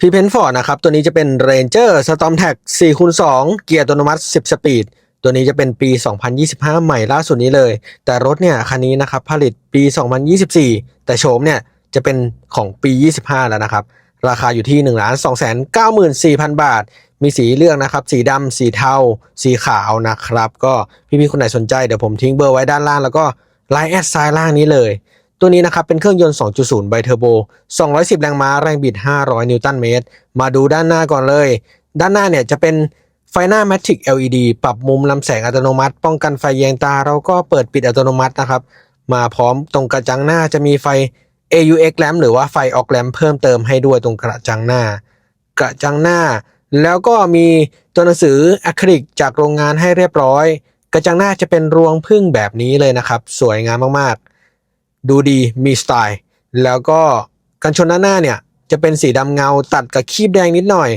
พีเพนฟอร์ดนะครับ ตัวนี้จะเป็น Ranger Storm Tag 4คูณ2เกียร์อัตโนมัติ 10 สปีด ตัวนี้จะเป็นปี 2025 ใหม่ล่าสุดนี้เลย แต่รถเนี่ยคันนี้นะครับผลิตปี 2024 แต่โฉมเนี่ยจะเป็นของปี 25 แล้วนะครับ ราคาอยู่ที่ 1 2 9 4 0 0 0 บาท มีสีเลือกนะครับ สีดำสีเทา สีขาวนะครับ ก็พี่ๆคนไหนสนใจเดี๋ยวผมทิ้งเบอร์ไว้ด้านล่างแล้วก็ไลน์แอดไซน์ล่างนี้เลย ตัวนี้นะครับเป็นเครื่องยนต์ 2.0 ไบเทอร์โบ 210 แรงม้า แรงบิด 500 นิวตันเมตร มาดูด้านหน้าก่อนเลย ด้านหน้าเนี่ยจะเป็นไฟหน้า Matic LED ปรับมุมลำแสงอัตโนมัติ ป้องกันไฟแยงตา แล้วก็เปิดปิดอัตโนมัตินะครับ มาพร้อมตรงกระจังหน้าจะมีไฟ AUX lamp หรือว่าไฟออกแลมเพิ่มเติมให้ด้วยตรงกระจังหน้า กระจังหน้า แล้วก็มีตัวหนังสืออะคริลิกจากโรงงานให้เรียบร้อย กระจังหน้าจะเป็นรวงพึ่งแบบนี้เลยนะครับ สวยงามมากๆ ดูดีมีสไตล์ แล้วก็กันชนด้านหน้าเนี่ยจะเป็นสีดำเงาตัดกับคีบแดงนิดหน่อย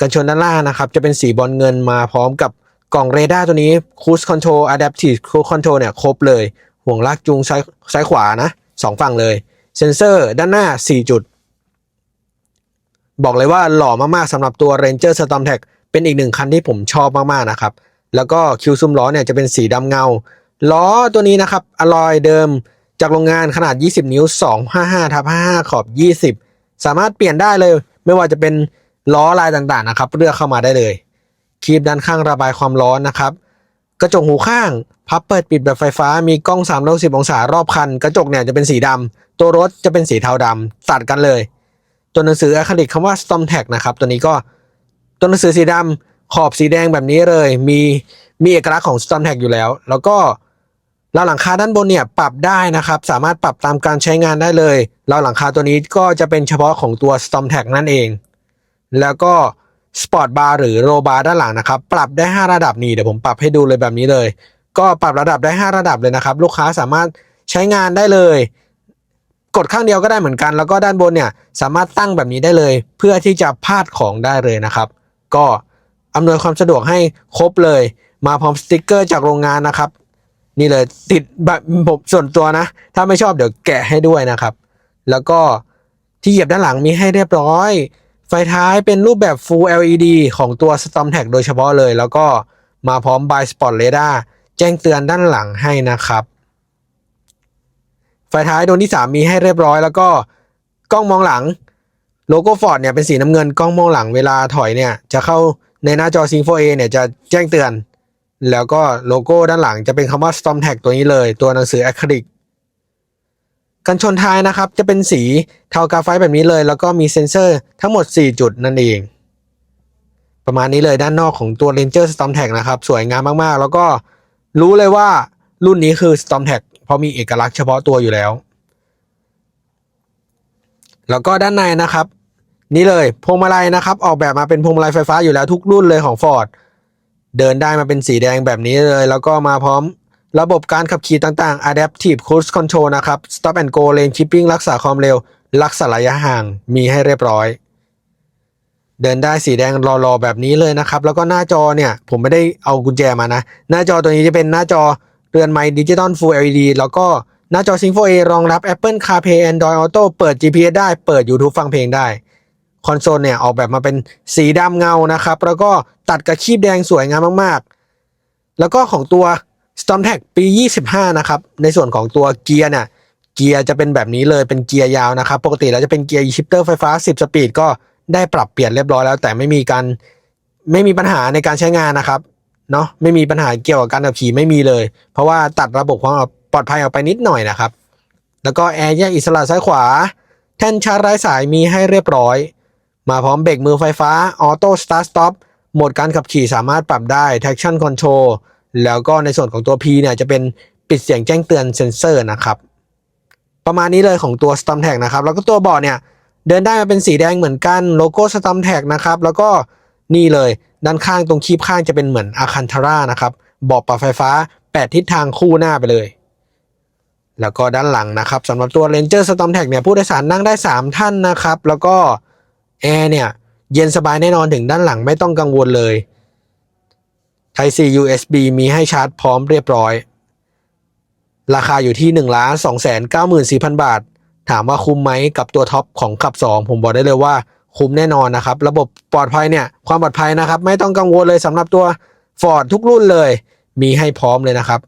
กันชนด้านล่างนะครับ จะเป็นสีบอลเงินมาพร้อมกับกล่องเรดาร์ตัวนี้ Cruise Control Adaptive Cruise Control เนี่ยครบเลย ห่วงลากจูงซ้ายซ้ายขวานะสองฝั่งเลย เซนเซอร์ด้านหน้า 4 จุด บอกเลยว่าหล่อมากๆสำหรับตัว Ranger Storm Tag เป็นอีกหนึ่งคันที่ผมชอบมากๆนะครับ แล้วก็คิวซุมล้อเนี่ยจะเป็นสีดำเงา ล้อตัวนี้นะครับอลอยเดิม จากโรงงานขนาด 20 นิ้ว 255ทับ55 ขอบ 20 สามารถเปลี่ยนได้เลย ไม่ว่าจะเป็นล้อลายต่างๆนะครับ เลือกเข้ามาได้เลยคีบด้านข้างระบายความร้อนนะครับ กระจกหูข้างพับเปิดปิดแบบไฟฟ้ามีกล้อง360องศารอบคัน กระจกเนี่ยจะเป็นสีดำตัวรถจะเป็นสีเทาดำตัดกันเลย ตัวหนังสืออะคริลิกคำว่า Storm Tag นะครับ ตัวนี้ก็ตัวหนังสือสีดำขอบสีแดงแบบนี้เลย มีมีเอกลักษณ์ของ Storm Tag อยู่แล้ว แล้วก็ เราหลังคาด้านบนเนี่ยปรับได้นะครับ สามารถปรับตามการใช้งานได้เลย เราหลังคาตัวนี้ก็จะเป็นเฉพาะของตัว Storm Tag นั่นเอง แล้วก็สปอร์ตบาร์หรือโรบาร์ด้านหลังนะครับ ปรับได้ 5 ระดับนี่เดี๋ยวผมปรับให้ดูเลยแบบนี้เลย ก็ปรับระดับได้ 5 ระดับเลยนะครับ ลูกค้าสามารถใช้งานได้เลย กดข้างเดียวก็ได้เหมือนกัน แล้วก็ด้านบนเนี่ยสามารถตั้งแบบนี้ได้เลย เพื่อที่จะพาดของได้เลยนะครับ ก็อำนวยความสะดวกให้ครบเลย มาพร้อมสติกเกอร์จากโรงงานนะครับ นี่เลยติดแบบผมส่วนตัวนะ ถ้าไม่ชอบเดี๋ยวแกะให้ด้วยนะครับ แล้วก็ที่เหยียบด้านหลังมีให้เรียบร้อย ไฟท้ายเป็นรูปแบบ Full LED ของตัว Storm Tag โดยเฉพาะเลย แล้วก็มาพร้อม By Spot Radar แจ้งเตือนด้านหลังให้นะครับ ไฟท้ายดวงที่ 3 มีให้เรียบร้อย แล้วก็กล้องมองหลังโลโก้ฟอร์ดเนี่ยเป็นสีน้ำเงินกล้องมองหลังเวลาถอยเนี่ยจะเข้าในหน้าจอ Sync 4A เนี่ยจะแจ้งเตือน แล้วก็โลโก้ด้านหลังจะเป็นคำว่า Storm Tag ตัวนี้เลย ตัวหนังสืออะคริลิกกันชนท้ายนะครับ จะเป็นสีเทากาไฟแบบนี้เลย แล้วก็มีเซ็นเซอร์ทั้งหมด 4 จุดนั่นเอง ประมาณนี้เลยด้านนอกของตัว Ranger Storm Tag นะครับ สวยงามมากๆ แล้วก็รู้เลยว่ารุ่นนี้คือ Storm Tag เพราะมีเอกลักษณ์เฉพาะตัวอยู่แล้ว แล้วก็ด้านในนะครับ นี่เลยพวงมาลัยนะครับ ออกแบบมาเป็นพวงมาลัยไฟฟ้าอยู่แล้วทุกรุ่นเลยของ Ford เดินได้มาเป็นสีแดงแบบนี้เลย แล้วก็มาพร้อมระบบการขับขี่ต่างๆ Adaptive Cruise Control นะครับ Stop and Go Lane Keeping รักษาความเร็ว รักษาระยะห่างมีให้เรียบร้อย เดินได้สีแดงรอๆแบบนี้เลยนะครับ แล้วก็หน้าจอเนี่ยผมไม่ได้เอากุญแจมานะ หน้าจอตัวนี้จะเป็นหน้าจอเรือนไม้ดิจิตอล Full LED แล้วก็หน้าจอ Sync 4A รองรับ Apple CarPlay Android Auto เปิด GPS ได้ เปิด YouTube ฟังเพลงได้ คอนโซลเนี่ยออกแบบมาเป็นสีดำเงานะครับ แล้วก็ตัดกับคีบแดงสวยงามมากๆ แล้วก็ของตัว Storm Tag ปี 25 นะครับ ในส่วนของตัวเกียร์เนี่ยเกียร์จะเป็นแบบนี้เลยเป็นเกียร์ยาวนะครับ ปกติแล้วจะเป็นเกียร์ชิปเตอร์ไฟฟ้า 10 สปีดก็ได้ปรับเปลี่ยนเรียบร้อยแล้ว แต่ไม่มีการไม่มีปัญหาในการใช้งานนะครับเนาะไม่มีปัญหาเกี่ยวกับการขับขี่ไม่มีเลย เพราะว่าตัดระบบความปลอดภัยออกไปนิดหน่อยนะครับ แล้วก็แอร์แยกอิสระซ้ายขวา แท่นชาร์จไร้สายมีให้เรียบร้อย มาพร้อมเบรกมือไฟฟ้าออโต้สตาร์ทสต็อปโหมดการขับขี่สามารถปรับได้ traction control แล้วก็ในส่วนของตัว P เนี่ยจะเป็นปิดเสียงแจ้งเตือนเซ็นเซอร์นะครับ ประมาณนี้เลยของตัว Storm Tag นะครับ แล้วก็ตัวเบาะเนี่ย เดินได้มาเป็นสีแดงเหมือนกันโลโก้ Storm Tag นะครับ แล้วก็นี่เลยด้านข้างตรงคีบข้างจะเป็นเหมือนอาคันทาร่านะครับเบาะปรับไฟฟ้า 8 ทิศทางคู่หน้าไปเลย แล้วก็ด้านหลังนะครับสำหรับตัว Ranger Storm Tag เนี่ยผู้โดยสารนั่งได้ 3 ท่านนะครับ แล้วก็ แอร์เนี่ย เย็นสบายแน่นอนถึงด้านหลังไม่ต้องกังวลเลย Type C USB มีให้ชาร์จพร้อมเรียบร้อย ราคาอยู่ที่1 2 9 4 0 0 0 บาท ถามว่าคุ้มไหมกับตัวท็อปของขับ 2 ผมบอกได้เลยว่าคุ้มแน่นอนนะครับ ระบบปลอดภัยเนี่ย ความปลอดภัยนะครับ ไม่ต้องกังวลเลยสำหรับตัว Ford ทุกรุ่นเลย มีให้พร้อมเลยนะครับ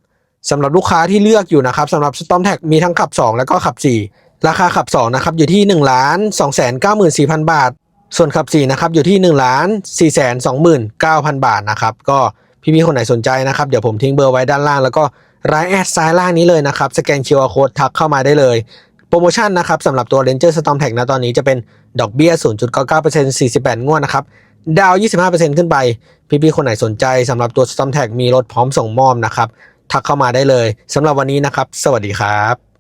สำหรับลูกค้าที่เลือกอยู่นะครับสำหรับ Storm Tag มีทั้งขับ 2 แล้วก็ขับ 4 ราคาขับ 2 นะครับ อยู่ที่ 1 2 9 4 0 0 0 บาท ส่วนขับ4นะครับอยู่ที่1 4 2 9 0 0 0บาทนะครับก็พี่ๆคนไหนสนใจนะครับเดี๋ยวผมทิ้งเบอร์ไว้ด้านล่าง แล้วก็รายแอดซ้ายล่างนี้เลยนะครับสแกน QR Code ทักเข้ามาได้เลย โปรโมชั่นนะครับสำหรับตัว Ranger Storm Tag นะตอนนี้จะเป็นดอกเบี้ย 0.99% 48 งวดนะครับดาว 25%ขึ้นไป พี่ๆคนไหนสนใจสำหรับตัว Storm Tag มีรถพร้อมส่งมอบนะครับทักเข้ามาได้เลยสำหรับวันนี้นะครับ สวัสดีครับ